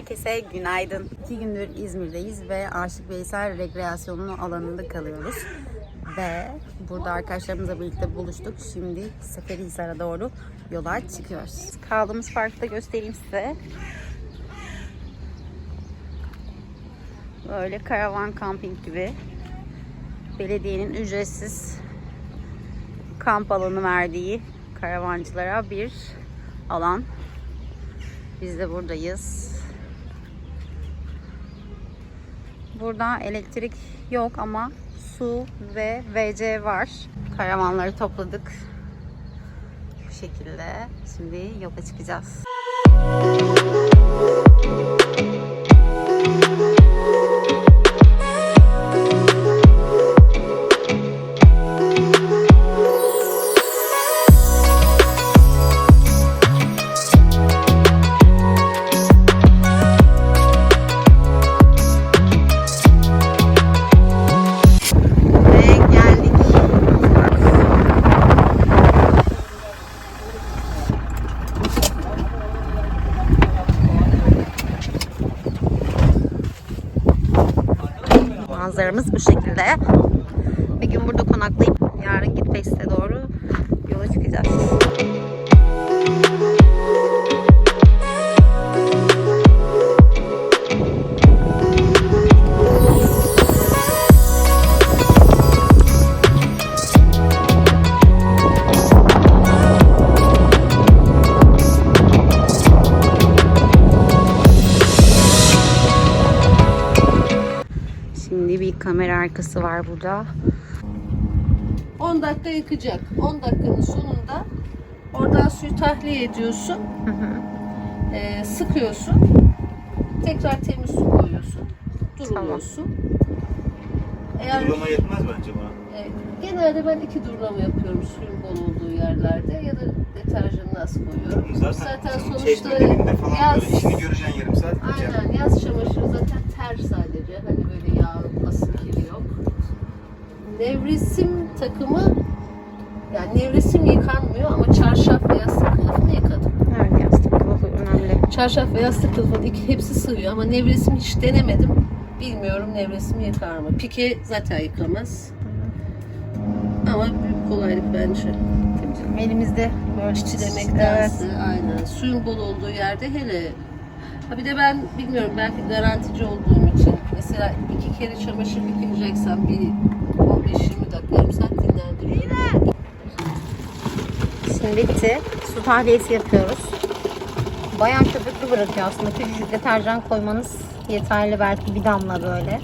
Herkese günaydın. İki gündür İzmir'deyiz ve Aşık Veysel rekreasyonu alanında kalıyoruz. Ve burada arkadaşlarımızla birlikte buluştuk. Şimdi Seferihisar'a doğru yola çıkıyoruz. Kaldığımız parkta göstereyim size. Böyle karavan kamping gibi. Belediyenin ücretsiz kamp alanı verdiği karavancılara bir alan. Biz de buradayız. Burada elektrik yok ama su ve VC var. Karavanları topladık. Bu şekilde. Şimdi yola çıkacağız. Ve 来 arkası var burada. 10 dakika yıkacak. 10 dakikanın sonunda oradan suyu tahliye ediyorsun. Hı hı. Ee, sıkıyorsun. Tekrar temiz su koyuyorsun. Duruluyorsun. Eğer Durulama yetmez bence bana. e, genelde ben iki durulama yapıyorum suyun bol olduğu yerlerde ya da deterjanını az koyuyorum. Zaten, sonuçta dibinde falan yaz, işini göreceksin yarım saat. gideceksin. aynen yaz çamaşırı zaten ter sadece. Hani böyle yağ, asıl kiri yok. Nevresim takımı yani nevresim yıkanmıyor ama çarşaf ve yastık kılıfını yıkadım. Evet yastık kılıfı önemli. Çarşaf ve yastık kılıfı iki- hepsi sığıyor ama nevresim hiç denemedim. Bilmiyorum nevresim yıkar mı? Pike zaten yıkamaz. Ama büyük kolaylık bence. Tabii Elimizde böyle Çilemektense aynen. Suyun bol olduğu yerde hele. Ha bir de ben bilmiyorum belki garantici olduğum için mesela iki kere çamaşır yıkayacaksam bir 15-20 dakika yarım saat dinlendiriyorum. Şimdi bitti. Su tahliyesi yapıyoruz. Bayağı köpüklü bırakıyor aslında. Küçücük deterjan koymanız yeterli. Belki bir damla böyle.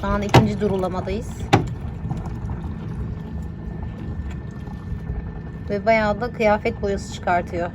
Şu an ikinci durulamadayız. Ve bayağı da kıyafet boyası çıkartıyor.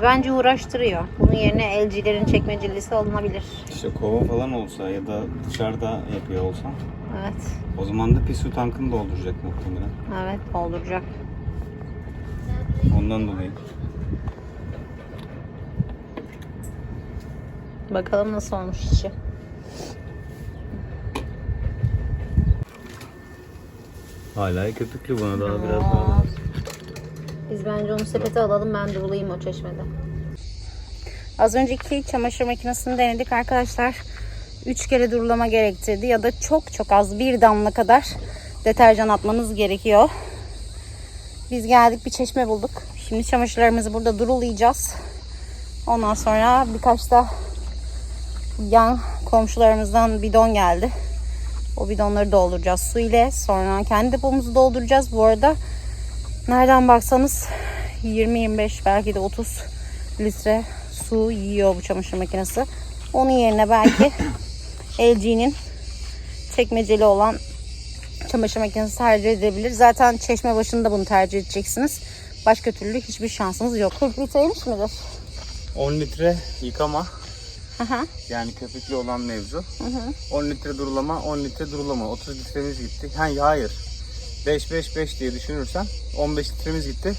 Yani bence uğraştırıyor. Bunun yerine LG'lerin çekmecelisi alınabilir. İşte kova falan olsa ya da dışarıda yapıyor olsan Evet. o zaman da pis su tankını dolduracak muhtemelen. Evet dolduracak. Ondan dolayı. Bakalım nasıl olmuş içi. Hala köpüklü buna daha biraz daha. Biz bence onu sepete alalım ben durulayım o çeşmede. Az önceki çamaşır makinesini denedik arkadaşlar. 3 kere durulama gerektirdi ya da çok çok az bir damla kadar deterjan atmanız gerekiyor. Biz geldik bir çeşme bulduk. Şimdi çamaşırlarımızı burada durulayacağız. Ondan sonra birkaç da yan komşularımızdan bidon geldi. O bidonları dolduracağız su ile. Sonra kendi depomuzu dolduracağız. Bu arada nereden baksanız 20-25 belki de 30 litre su yiyor bu çamaşır makinesi. Onun yerine belki LG'nin çekmeceli olan çamaşır makinesi tercih edebilir. Zaten çeşme başında bunu tercih edeceksiniz. Başka türlü hiçbir şansınız yok. 40 litreymiş midir? 10 litre yıkama Aha. yani köpüklü olan mevzu. 10 litre durulama 10 litre durulama 30 litremiz gitti. Ha, hayır 5-5-5 diye düşünürsen 15 litremiz gitti.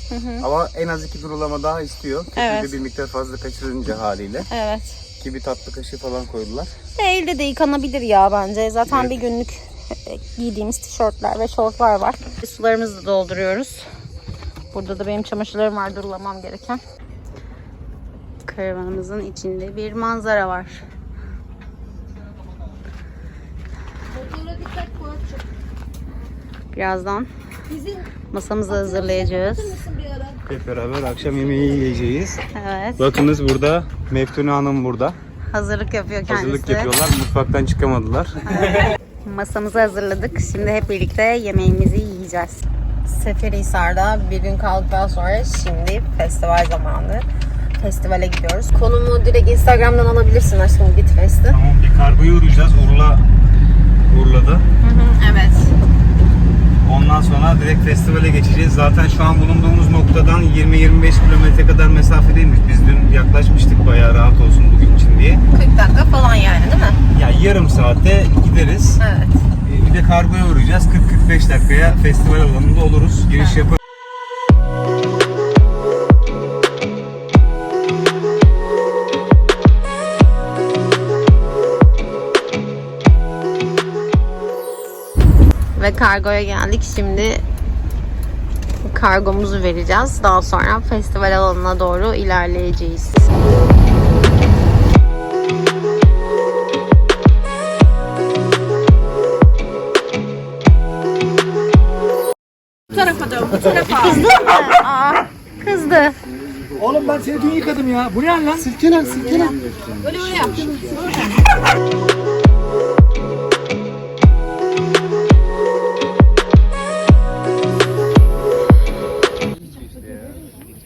Ama en az iki durulama daha istiyor. Köpüğü Evet. de bir miktar fazla kaçırınca haliyle. Evet. Ki bir tatlı kaşığı falan koydular. Ve elde de yıkanabilir ya bence. Zaten bir günlük e, giydiğimiz tişörtler ve şortlar var. Sularımızı da dolduruyoruz. Burada da benim çamaşırlarım var durulamam gereken. Karavanımızın içinde bir manzara var. Birazdan Bizim masamızı hazırlayacağız. Hep beraber akşam yemeği yiyeceğiz. Evet. Bakınız burada Meftune Hanım burada. Hazırlık yapıyor kendisi. Hazırlık yapıyorlar. Mutfaktan çıkamadılar. Masamızı hazırladık. Şimdi hep birlikte yemeğimizi yiyeceğiz. Seferihisar'da bir gün kaldıktan sonra şimdi festival zamanı. Festivale gidiyoruz. Konumu direkt Instagram'dan alabilirsin aşkım Bitfest'i. tamam bir kargoya uğrayacağız. Urla Urla'da. Evet. Ondan sonra direkt festivale geçeceğiz. Zaten şu an bulunduğumuz noktadan 20-25 kilometre kadar mesafedeymiş. Biz dün yaklaşmıştık bayağı rahat olsun bugün için diye. 40 dakika falan yani değil mi? Ya yarım saate gideriz. Evet. Ee, Bir de kargoya uğrayacağız. 40-45 dakikaya festival alanında oluruz. Giriş yaparız. Kargoya geldik. Şimdi kargomuzu vereceğiz. Daha sonra festival alanına doğru ilerleyeceğiz. Bu tarafa dön, bu tarafa. Aa, kızdı. Oğlum ben seni dün yıkadım ya. Bu ne lan? Silkelen silkelen. Böyle böyle yap.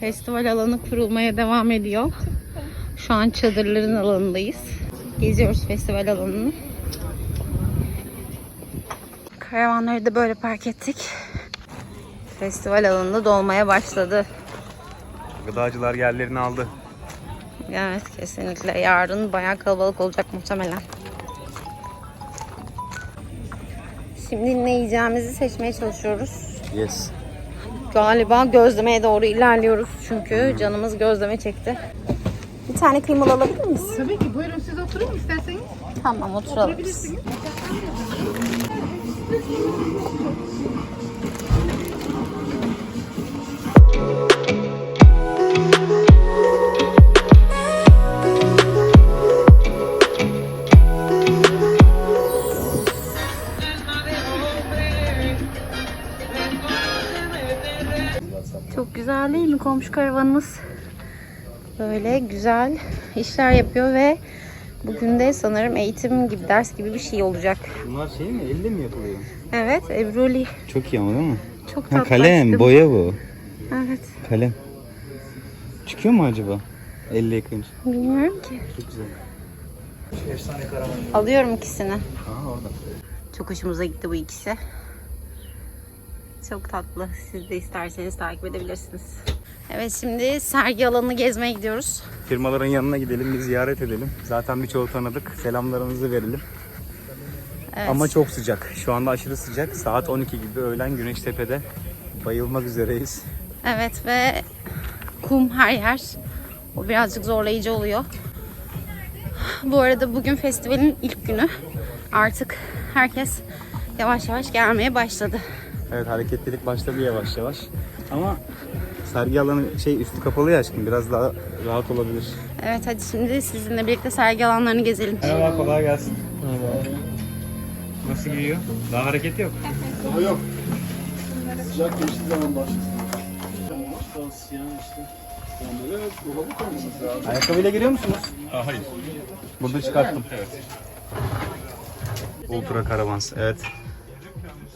Festival alanı kurulmaya devam ediyor. Şu an çadırların alanındayız. Geziyoruz festival alanını. Karavanları da böyle park ettik. Festival alanında dolmaya başladı. Gıdacılar yerlerini aldı. Evet kesinlikle. Yarın bayağı kalabalık olacak muhtemelen. Şimdi ne yiyeceğimizi seçmeye çalışıyoruz. Yes. Galiba gözlemeye doğru ilerliyoruz çünkü canımız gözleme çekti. Bir tane kıymalı alabilir miyiz? Tabii ki buyurun siz oturun isterseniz. Tamam oturalım. Oturabilirsiniz. Güzel değil mi komşu karavanımız? Böyle güzel işler yapıyor ve bugün de sanırım eğitim gibi ders gibi bir şey olacak. Bunlar şey mi? Elle mi yapılıyor? Evet Ebruli Çok iyi ama değil mi? çok Ha, tatlı. kalem, aşkım. boya bu. Evet Kalem. Çıkıyor mu acaba? Elle yıkayınca. bilmiyorum ki. Çok güzel. Alıyorum ikisini. Aa orada. Çok hoşumuza gitti bu ikisi. Çok tatlı. Siz de isterseniz takip edebilirsiniz. Evet şimdi sergi alanını gezmeye gidiyoruz. Firmaların yanına gidelim, bir ziyaret edelim. Zaten birçoğu tanıdık. Selamlarımızı verelim. Evet. Ama çok sıcak. Şu anda aşırı sıcak. Saat 12 gibi öğlen Güneştepe'de. Bayılmak üzereyiz. Evet ve kum her yer. O birazcık zorlayıcı oluyor. Bu arada bugün festivalin ilk günü. Artık herkes yavaş yavaş gelmeye başladı. Evet hareketlilik başladı yavaş yavaş. Ama sergi alanı şey üstü kapalı ya aşkım. Biraz daha rahat olabilir. Evet hadi şimdi sizinle birlikte sergi alanlarını gezelim. Merhaba kolay gelsin. Nasıl gidiyor? Daha hareket yok. Yok. Sıcak geçtiği zaman başlasın. Ayakkabıyla giriyor musunuz? hayır. Burada çıkarttım. Evet. Ultra karavans. Evet.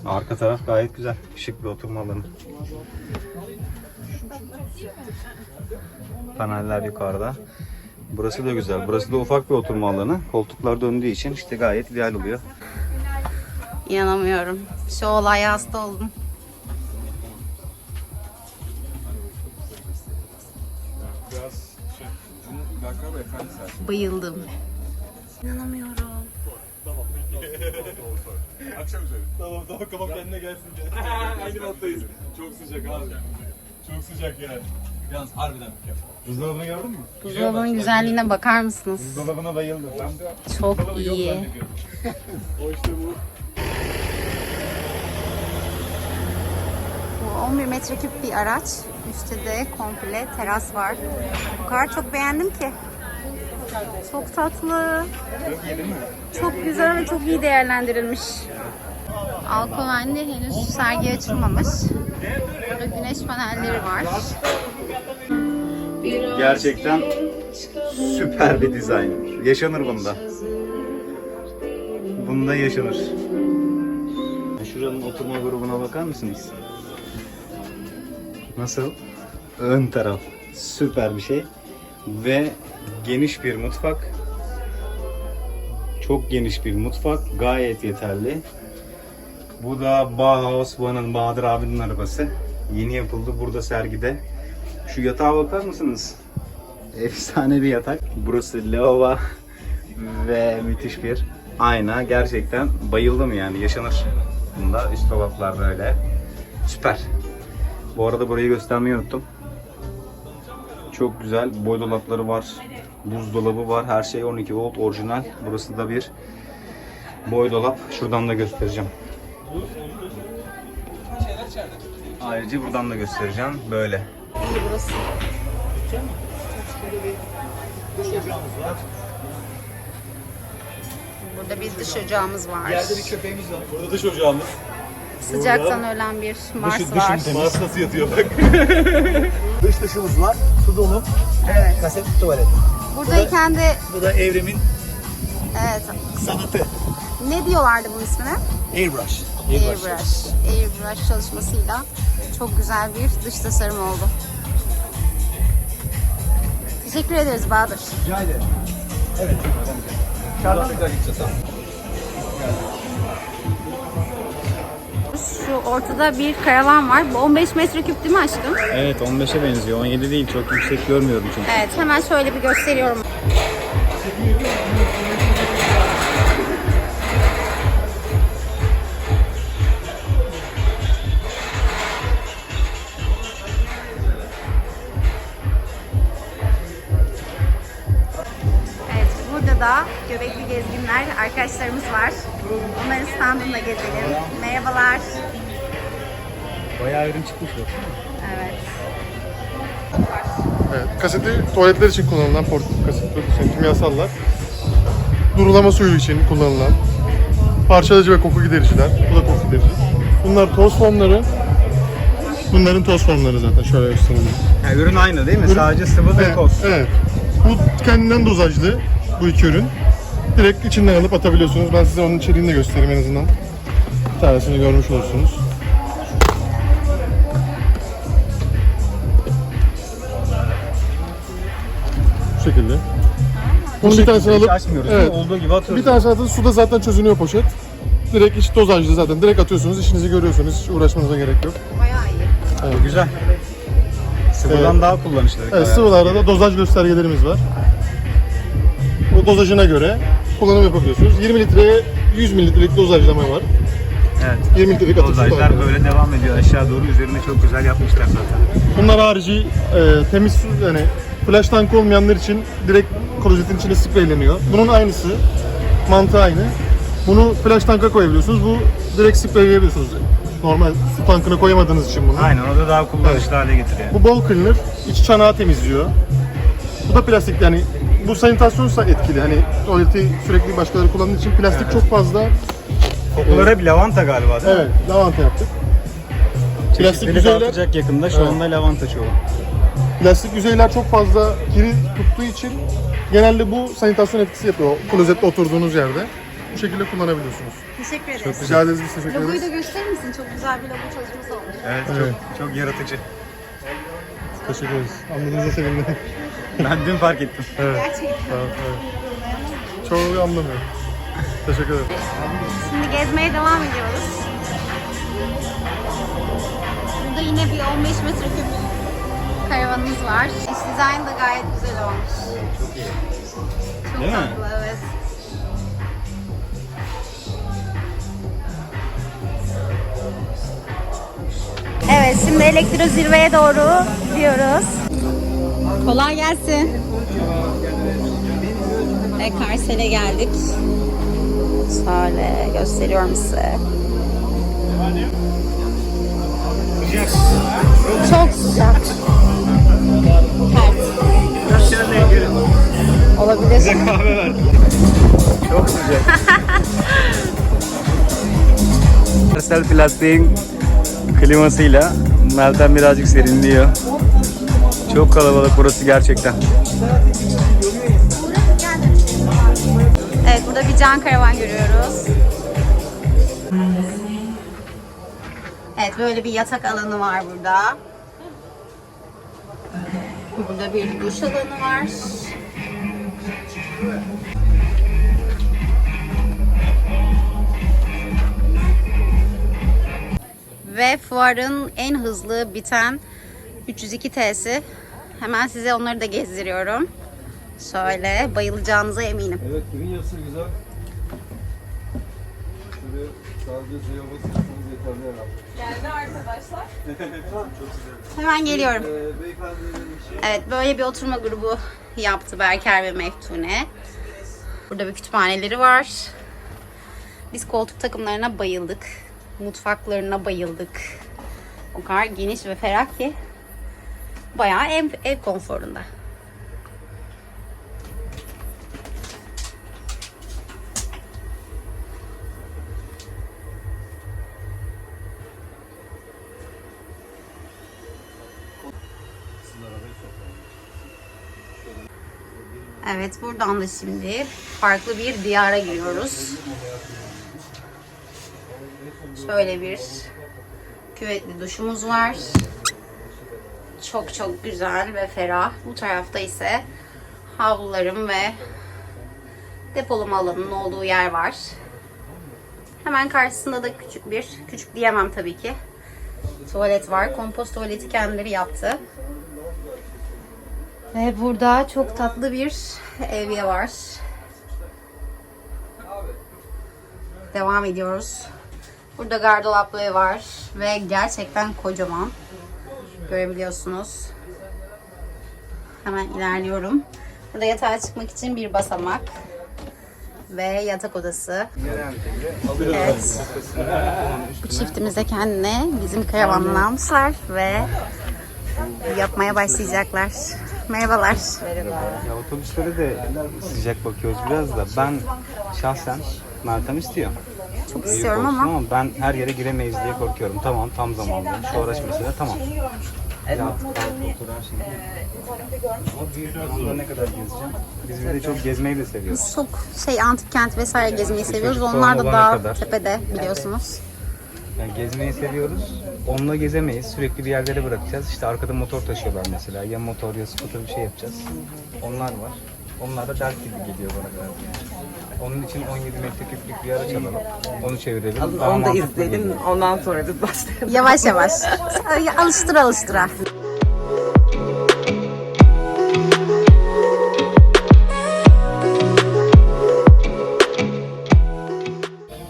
Arka taraf gayet güzel. Şık bir oturma alanı. Paneller yukarıda. Burası da güzel. Burası da ufak bir oturma alanı. Koltuklar döndüğü için işte gayet ideal oluyor. İnanamıyorum. Şu olaya hasta oldum. Bayıldım. İnanamıyorum. Akşam üzeri. Tamam tamam tamam kendine gelsin. Aynı nottayız. Çok sıcak abi. Çok sıcak yani. Yalnız harbiden. Buzdolabını gördün mü? Buzdolabının güzelliğine bakar mısınız? Buzdolabına bayıldım. Çok iyi. o işte bu. Bu 11 metreküp bir araç. Üstte de komple teras var. O kadar çok beğendim ki. Çok tatlı. Çok güzel ve çok iyi değerlendirilmiş. Alkoven'de henüz sergi açılmamış. Burada güneş panelleri var. Gerçekten süper bir dizayn. Yaşanır bunda. Bunda yaşanır. Şuranın oturma grubuna bakar mısınız? Nasıl? Ön taraf. Süper bir şey. Ve geniş bir mutfak. Çok geniş bir mutfak. Gayet yeterli. Bu da Bauhaus Van'ın Bahadır abinin arabası. Yeni yapıldı burada sergide. Şu yatağa bakar mısınız? Efsane bir yatak. Burası lavabo ve müthiş bir ayna. Gerçekten bayıldım yani yaşanır. Bunda üst dolaplar böyle. Süper. Bu arada burayı göstermeyi unuttum. Çok güzel boy dolapları var. Buzdolabı var. Her şey 12 volt orijinal. Burası da bir boy dolap. Şuradan da göstereceğim. Ayrıca buradan da göstereceğim. Böyle. Burası. Burada bir dış ocağımız var. Yerde bir köpeğimiz var. Burada dış ocağımız. Sıcaktan ölen bir Mars var. Mars nasıl yatıyor bak. Dış dışımız var. Su dolu. Evet. Kaset tuvalet. Buradayken de Bu da evrimin evet sanatı. ne diyorlardı bunun ismine? Airbrush. Airbrush. Airbrush çalışmasıyla çok güzel bir dış tasarım oldu. Teşekkür ederiz Bahadır. Rica ederim. Evet. Çağdan tekrar gideceğiz abi. Şu ortada bir karavan var. Bu 15 metreküp değil mi aşkım? Evet 15'e benziyor. 17 değil. Çok yüksek görmüyorum çünkü. Evet hemen şöyle bir gösteriyorum. Evet burada da göbekli gezginler arkadaşlarımız var. Onların standında gezelim. Merhabalar. Bayağı ürün çıkmış bak. Evet. Evet, kaseti tuvaletler için kullanılan portatif kasetler, şey, kimyasallar. Durulama suyu için kullanılan parçalayıcı ve koku gidericiler. Bu da koku giderici. Bunlar toz formları. Bunların toz formları zaten şöyle gösterelim. Yani ürün aynı değil mi? Ürün- Sadece sıvı ve Evet, toz. evet. Bu kendinden dozajlı bu iki ürün. Direkt içinden alıp atabiliyorsunuz. Ben size onun içeriğini de göstereyim en azından. Bir tanesini görmüş olursunuz. Bu şekilde. Bunun bir tanesini alıp açmıyoruz. evet? Olduğu gibi atıyoruz. bir tanesi atıp suda zaten çözünüyor poşet. Direkt iç dozajlı zaten. Direkt atıyorsunuz, işinizi görüyorsunuz. Hiç uğraşmanıza gerek yok. Bayağı iyi. Güzel. Sıvıdan Evet. daha kullanışlı. Evet, sıvılarda da dozaj göstergelerimiz var. O dozajına göre kullanım yapabiliyorsunuz. 20 litreye 100 mililitrelik dozajlama var. Evet. 20 litrelik atık su Dozajlar var. böyle devam ediyor aşağı doğru. Üzerine çok güzel yapmışlar zaten. Bunlar harici e, temiz su yani flash tank olmayanlar için direkt klozetin içine spreyleniyor. Bunun aynısı. Mantığı aynı. Bunu flash tanka koyabiliyorsunuz. Bu direkt spreyleyebiliyorsunuz. Normal su tankına koyamadığınız için bunu. Aynen o da daha kullanışlı hale getiriyor. Bu bol cleaner iç çanağı temizliyor. Bu da plastik yani bu sanitasyonsa etkili. Hani tuvaleti sürekli başkaları kullandığı için plastik çok fazla. Kokular hep lavanta galiba değil mi? Evet, lavanta yaptık. Plastik yüzeyler, yakında. Şu Evet. anda lavanta çoğu. plastik yüzeyler çok fazla kiri tuttuğu için genelde bu sanitasyon etkisi yapıyor. Klozette oturduğunuz yerde. Bu şekilde kullanabiliyorsunuz. Teşekkür ederiz. Rica ederiz, biz teşekkür Logoyu ederiz. da gösterir misin? Çok güzel bir logo çalışması olmuş. Evet, Evet. çok çok yaratıcı. Teşekkür ederiz. Anladığınıza sevindim. Ben dün fark ettim. Evet. Gerçekten. Tamam, evet. Çoğu anlamıyorum. Teşekkür ederim. Şimdi gezmeye devam ediyoruz. Burada yine bir 15 metreküp karavanımız var. İç dizayn da gayet güzel olmuş. Çok iyi. Çok Değil tatlı, mi? evet. Evet, şimdi elektro zirveye doğru gidiyoruz. Kolay gelsin. Ve Karsel'e geldik. Şöyle gösteriyorum size. Çok sıcak. Olabilir. Kahve ver. Çok sıcak. Parsel plastiğin klimasıyla Meltem birazcık serinliyor. Çok kalabalık burası gerçekten. Evet burada bir can karavan görüyoruz. Evet böyle bir yatak alanı var burada. Burada bir duş alanı var. Ve fuarın en hızlı biten 302 T'si. Hemen size onları da gezdiriyorum. Şöyle bayılacağınıza eminim. Evet kimin yazısı güzel. Şuraya sadece suya basıyorsunuz yeterli herhalde. Hemen geliyorum. Ee, işi Evet böyle bir oturma grubu yaptı Berker ve Meftune. Burada bir kütüphaneleri var. Biz koltuk takımlarına bayıldık. Mutfaklarına bayıldık. O kadar geniş ve ferah ki bayağı ev, ev konforunda. Evet buradan da şimdi farklı bir diyara giriyoruz. Şöyle bir küvetli duşumuz var. Çok çok güzel ve ferah. Bu tarafta ise havlularım ve depolama alanının olduğu yer var. Hemen karşısında da küçük bir, küçük diyemem tabii ki. Tuvalet var. Kompost tuvaleti kendileri yaptı. Ve burada çok tatlı bir evye var. Devam ediyoruz. Burada gardıropları var ve gerçekten kocaman. Görebiliyorsunuz. Hemen ilerliyorum. Burada yatağa çıkmak için bir basamak ve yatak odası. Evet. Bu çiftimiz de kendine bizim karavanını almışlar ve yapmaya başlayacaklar. Merhabalar. Ya otobüslere de sıcak bakıyoruz biraz da ben şahsen Meltem istiyor. Çok Büyük istiyorum olsun ama ben her yere giremeyiz diye korkuyorum. Tamam tam zamanlı. Şu araç mesela tamam. Şey. Ama ne kadar gezeceğim? Biz bir de çok gezmeyi de seviyoruz. çok şey antik kent vesaire gezmeyi seviyoruz. çocuk Onlar da daha olana kadar. tepede biliyorsunuz. Yani gezmeyi seviyoruz. Onunla gezemeyiz. Sürekli bir yerlere bırakacağız. İşte arkada motor taşıyorlar mesela. Ya motor ya scooter bir şey yapacağız. Onlar var. Onlar da dert gibi geliyor bana biraz. Onun için 17 metreküplük bir araç alalım. Onu çevirelim. Alın Daha onu da mantıklı izleyelim. Ondan sonra da başlayalım. Yavaş yavaş. alıştıra alıştıra.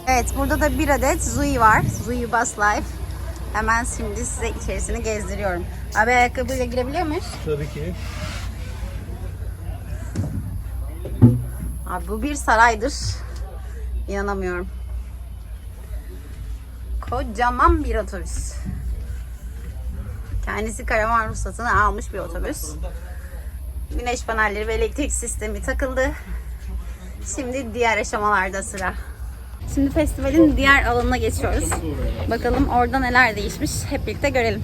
Evet burada da bir adet Zui var. Zui Bus Life. Hemen şimdi size içerisini gezdiriyorum. Abi ayakkabıyla girebiliyor muyuz? tabii ki. Abi bu bir saraydır. İnanamıyorum. Kocaman bir otobüs. Kendisi karavan ruhsatını almış bir otobüs. Güneş panelleri ve elektrik sistemi takıldı. Şimdi diğer aşamalarda sıra. Şimdi festivalin diğer alanına geçiyoruz. Bakalım orada neler değişmiş. Hep birlikte görelim.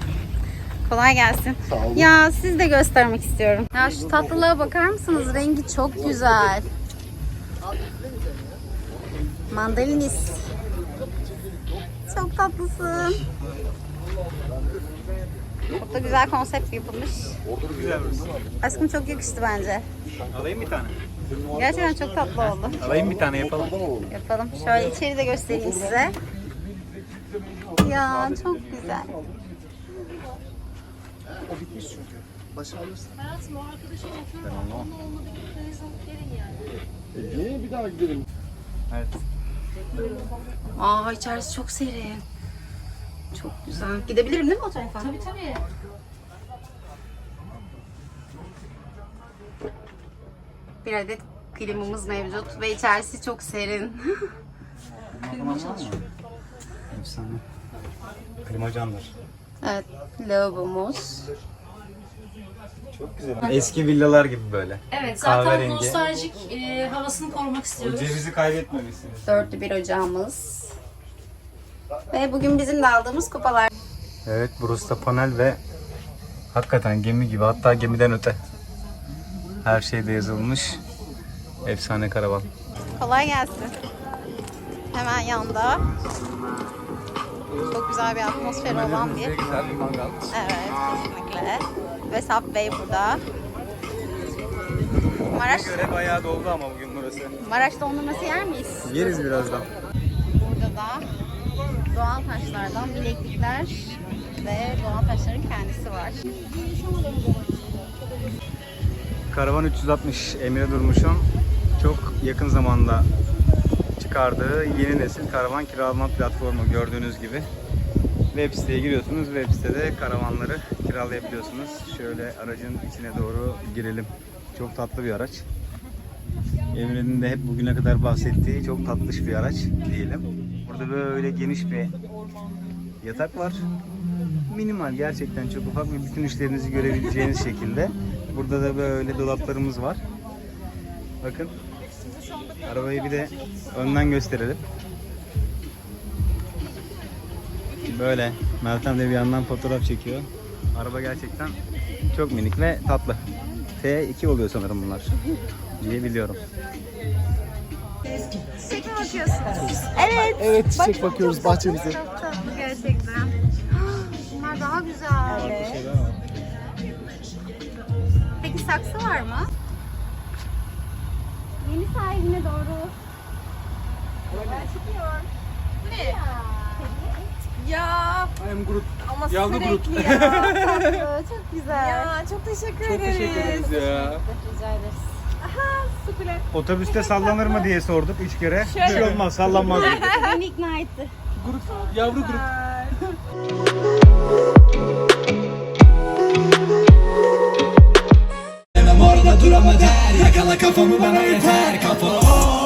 Kolay gelsin. Ya siz de göstermek istiyorum. Ya şu tatlılığa bakar mısınız? Rengi çok güzel. Mandalinis. Çok tatlısın. Çok da güzel konsept yapılmış. Aşkım çok yakıştı bence. Alayım bir tane. Gerçekten çok tatlı oldu. Alayım bir tane yapalım. Yapalım. Şöyle içeri de göstereyim size. Ya çok güzel. Niye bir daha gidelim? Evet. Aa içerisi çok serin. Çok güzel. Gidebilirim değil mi o tarafa? Tabii tabii. Bir adet klimamız mevcut ve içerisi çok serin. Efsane. Klimacandır. evet, lavabomuz. Çok güzel. Eski villalar gibi böyle. Evet zaten Kahverengi. nostaljik e, havasını korumak O istiyoruz. cevizi kaybetmemişsiniz. Dörtlü bir ocağımız. Ve bugün bizim de aldığımız kupalar. Evet burası da panel ve hakikaten gemi gibi hatta gemiden öte. Her şeyde yazılmış. Efsane karavan. Kolay gelsin. Hemen yanda. Çok güzel bir atmosferi olan bir. güzel bir mangal. Evet, kesinlikle. Ve Bey burada. Maraş, göre bayağı doldu ama bugün burası. Maraş dondurması yer miyiz? Yeriz birazdan. Burada da doğal taşlardan bileklikler ve doğal taşların kendisi var. Karavan 360 Emre Durmuş'un çok yakın zamanda çıkardığı yeni nesil karavan kiralama platformu gördüğünüz gibi. Web siteye giriyorsunuz. Web sitede karavanları kiralayabiliyorsunuz. Şöyle aracın içine doğru girelim. Çok tatlı bir araç. Emre'nin de hep bugüne kadar bahsettiği çok tatlış bir araç diyelim. Burada böyle geniş bir yatak var. Minimal gerçekten çok ufak ve bütün işlerinizi görebileceğiniz şekilde. Burada da böyle dolaplarımız var. Bakın. Arabayı bir de önden gösterelim. Böyle. Meltem de bir yandan fotoğraf çekiyor. Araba gerçekten çok minik ve tatlı. T2 oluyor sanırım bunlar. diye biliyorum. Çiçek mi bakıyorsunuz? Evet. Evet çiçek bakıyoruz bahçemize. Çok tatlı gerçekten. Bunlar daha güzel. Peki saksı var mı? Yeni sahibine doğru. çıkıyor. Bu ne? Ya. I am Groot. Ama Yavru sürekli ya. Tatlı, çok güzel. Ya çok teşekkür Çok teşekkür ederiz ya. Rica ederiz. Otobüste sallanır mı diye sorduk üç kere. Bir şey olmaz sallanmaz. Beni ikna etti. Groot. Yavru Groot. Orada Yakala kafamı bana yeter kafa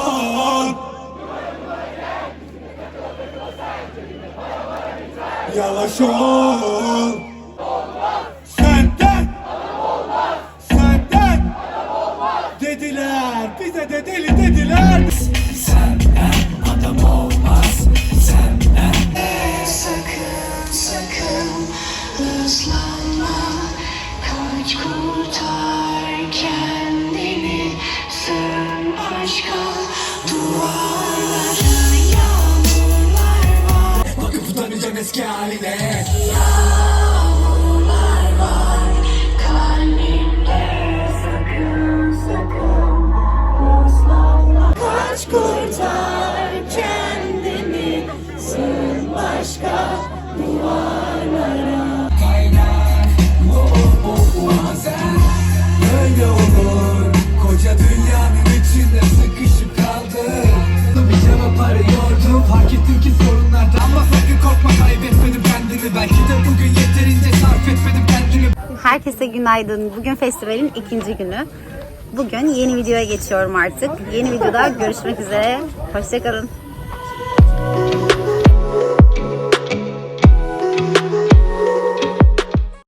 Yavaş ol Senden. Senden. Dediler bize de deli dediler. Senden adam olmaz Senden. Sakın sakın ıslanma Kaç kurtar Eski haline Yağmurlar günaydın. Bugün festivalin ikinci günü. Bugün yeni videoya geçiyorum artık. Yeni videoda görüşmek üzere. Hoşçakalın.